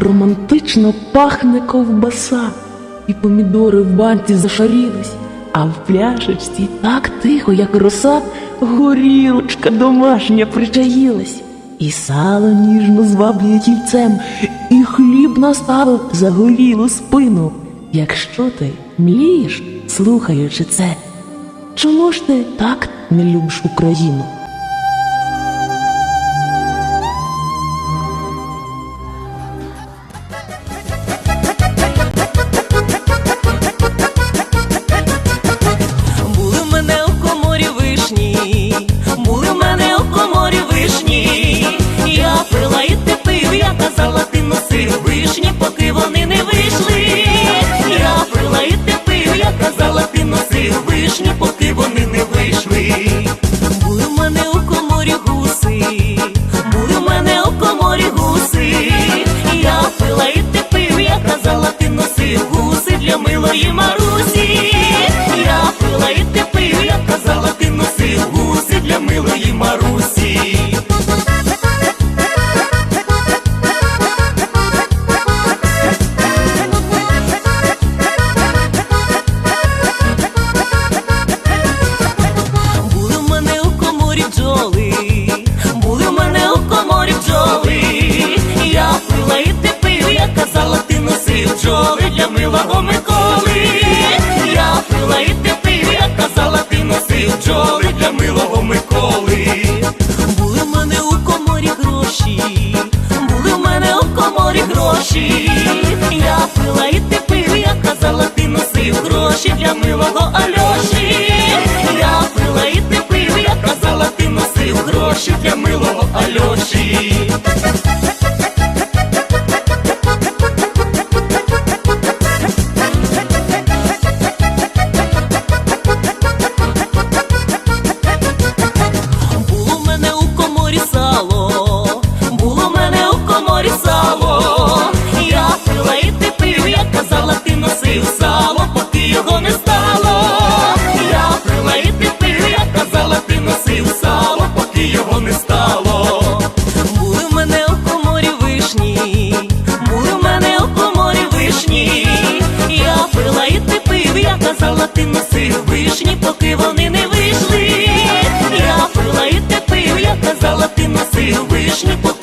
романтично пахне ковбаса, і помідори в банці зашарілись, а в пляшечці так тихо, як роса, горілочка домашня причаїлась. І сало ніжно зваблює тільцем, і хліб наставив загорілу спину. Якщо ти млієш, слухаючи це, чому ж ти так не любиш Україну? золотим носив вишні по